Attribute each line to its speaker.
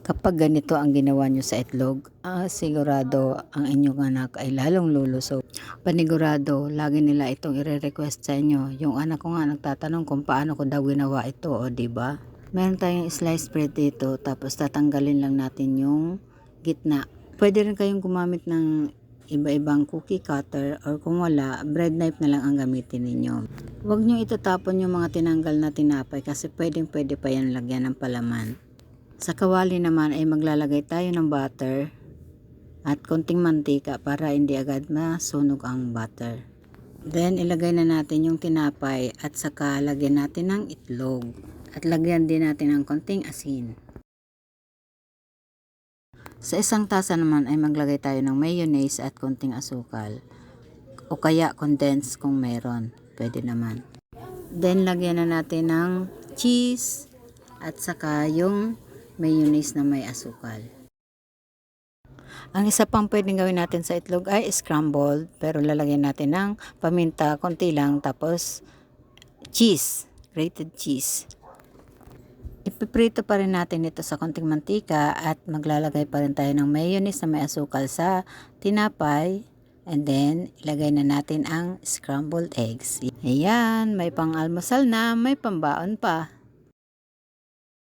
Speaker 1: Kapag ganito ang ginawa nyo sa itlog, ah, sigurado ang inyong anak ay lalong lulusog. Panigurado, lagi nila itong ire-request sa inyo. Yung anak ko nga nagtatanong kung paano ko daw ginawa ito, o ba? Meron tayong sliced bread dito, tapos tatanggalin lang natin yung gitna. Pwede rin kayong gumamit ng iba-ibang cookie cutter or kung wala, bread knife na lang ang gamitin ninyo. Huwag nyo itatapon yung mga tinanggal na tinapay kasi pwedeng pwede pa yan lagyan ng palaman. Sa kawali naman ay maglalagay tayo ng butter at konting mantika para hindi agad masunog ang butter. Then ilagay na natin yung tinapay at saka lagyan natin ng itlog. At lagyan din natin ng konting asin. Sa isang tasa naman ay maglagay tayo ng mayonnaise at konting asukal. O kaya condensed kung meron. Pwede naman. Then lagyan na natin ng cheese at saka yung mayonnaise na may asukal. Ang isa pang pwedeng gawin natin sa itlog ay scrambled pero lalagyan natin ng paminta konti lang tapos cheese, grated cheese. Ipiprito pa rin natin ito sa konting mantika at maglalagay pa rin tayo ng mayonnaise na may asukal sa tinapay and then ilagay na natin ang scrambled eggs. Ayan, may pang almusal na, may pambaon pa.